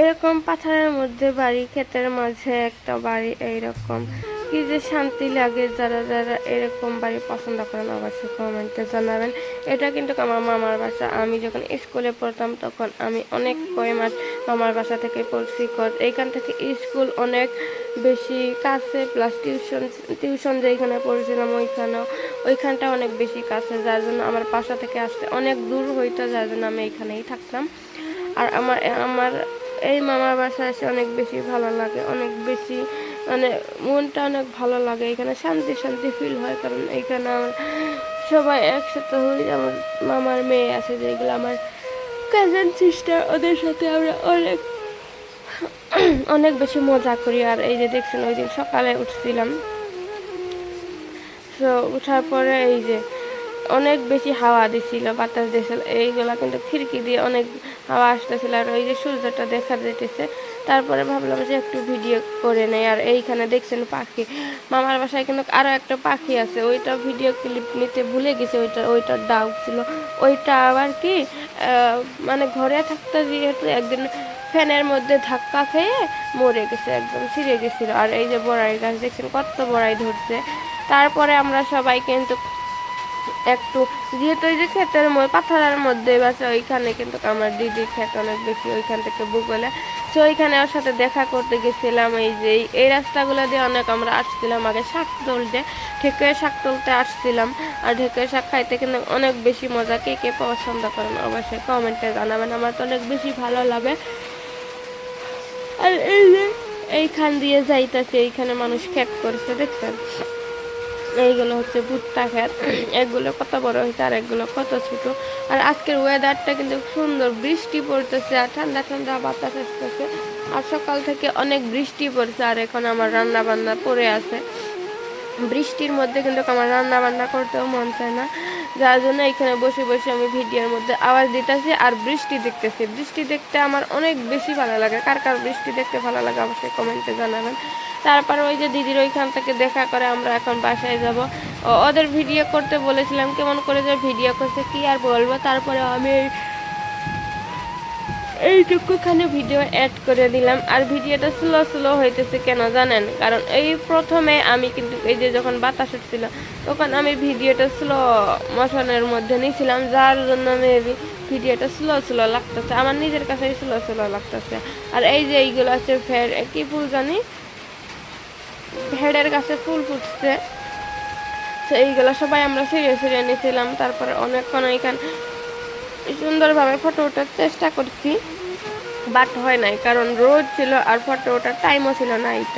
এরকম পাথরের মধ্যে, বাড়ি ক্ষেতের মাঝে একটা বাড়ি এইরকম। কি যে শান্তি লাগে যারা যারা এরকম বাড়ি পছন্দ করেন, অবশ্যই কমেন্টে জানাবেন। এটা কিন্তু আমার মামার বাসা। আমি যখন স্কুলে পড়তাম তখন আমি অনেক কয় মাস মামার বাসা থেকে পড়ছি। কজ এইখান থেকে স্কুল অনেক বেশি কাছে প্লাস টিউশন টিউশন যেখানে পড়েছিলাম ওইখানেও। ওইখানটা অনেক বেশি কাছে, যার জন্য আমার বাসা থেকে আসতে অনেক দূর হইতো, যার জন্য আমি এইখানেই থাকতাম। আর আমার আমার এই মামার বাসায় এসে অনেক বেশি ভালো লাগে, অনেক বেশি মানে মনটা অনেক ভালো লাগে, এখানে শান্তি শান্তি ফিল হয়, কারণ এখানে আমার সবাই একসাথে হই, আমার মামার মেয়ে আছে, যেগুলো আমার কাজিন সিস্টার ওদের সাথে আমরা অনেক অনেক বেশি মজা করি। আর এই যে দেখছেন, ওই দিন সকালে উঠছিলাম। তো উঠার পরে এই যে অনেক বেশি হাওয়া দিছিল, বাতাস দিছিল। এইগুলা কিন্তু খিড়কি দিয়ে অনেক হাওয়া আসতেছিল আর ওই যে সূর্যটা দেখা যেতেছে তারপরে ভাবলাম যে একটু ভিডিও করে নেই। আর এইখানে দেখছেন পাখি। মামার বাসায় কিন্তু আরও একটা পাখি আছে। ওইটা ভিডিও ক্লিপ নিতে ভুলে গেছে। ওইটা ওইটার ডাউট ছিল। ওইটা আবার কি মানে ঘরে থাকতে যেহেতু একদিন ফ্যানের মধ্যে ধাক্কা খেয়ে মরে গেছে, একদম ছিঁড়ে গেছিল। আর এই যে বড়াই গাছ, দেখছেন কত বড়াই ধরছে। তারপরে আমরা সবাই কিন্তু একটু, যেহেতু যে ক্ষেতের মধ্যে পাথরের মধ্যে বাসে ওইখানে কিন্তু আমার দিদির ক্ষেত অনেক বেশি, ওইখান থেকে ভূগোলে। তো ওইখানে ওর সাথে দেখা করতে গেছিলাম, এই যে এই- রাস্তাগুলো দিয়ে অনেক আমরা আসছিলাম, আগে শাক তুলতে ঠেকে শাক তুলতে আসছিলাম। আর ঢেকে শাক খাইতে কিন্তু অনেক বেশি মজা, কে কে পছন্দ করেন অবশ্যই কমেন্টে জানাবেন, আমার তো অনেক বেশি ভালো লাগে। আর এই যে এইখান দিয়ে যাইতেছে, এইখানে মানুষ ক্ষেত করছে, দেখছেন? এইগুলো হচ্ছে ভুট্টা ক্ষেত। এগুলো কত বড় হয়েছে আর এগুলো কত ছোট। আর আজকের ওয়েদারটা কিন্তু সুন্দর, বৃষ্টি পড়তেছে আর ঠান্ডা ঠান্ডা বাতাস আসতেছে। আর সকাল থেকে অনেক বৃষ্টি পড়ছে আর এখন আমার রান্না বান্না পড়ে আছে। বৃষ্টির মধ্যে কিন্তু আমার রান্না বান্না করতেও মন চায় না। যার জন্য এখানে বসে বসে আমি ভিডিওর মধ্যে আওয়াজ দিতেছি আর বৃষ্টি দেখতেছি। বৃষ্টি দেখতে আমার অনেক বেশি ভালো লাগে। কার কার বৃষ্টি দেখতে ভালো লাগে অবশ্যই কমেন্টে জানাবেন। তারপর ওই যে দিদির ওইখান থেকে দেখা করে আমরা এখন বাসায় যাব। ওদের ভিডিও করতে বলেছিলাম, কেমন করে যে ভিডিও করছে, কি আর বলব? তারপরে আমি এই- এইটুকুখানে ভিডিও অ্যাড করে দিলাম। আর ভিডিওটা স্লো স্লো হইতেছে কেন জানেন? কারণ এই প্রথমে আমি কিন্তু এই যে যখন বাতাস উঠছিল, তখন আমি ভিডিওটা স্লো মোশনের মধ্যে নিয়েছিলাম যার জন্য মেবি ভিডিওটা স্লো স্লো লাগতেছে। আমার নিজের কাছেই স্লো স্লো লাগতেছে। আর এই যে এইগুলো আছে ফের কি ফুল জানি? ভেড়ের কাছে ফুল ফুটছে। তো এইগুলো সবাই আমরা সিরিয়ে সিরিয়ে নিয়েছিলাম, তারপরে অনেকক্ষণ এখান সুন্দরভাবে ফটো ওঠার চেষ্টা করছি বাট হয় নাই, কারণ রোদ ছিল আর ফটো ওঠার টাইমও ছিল না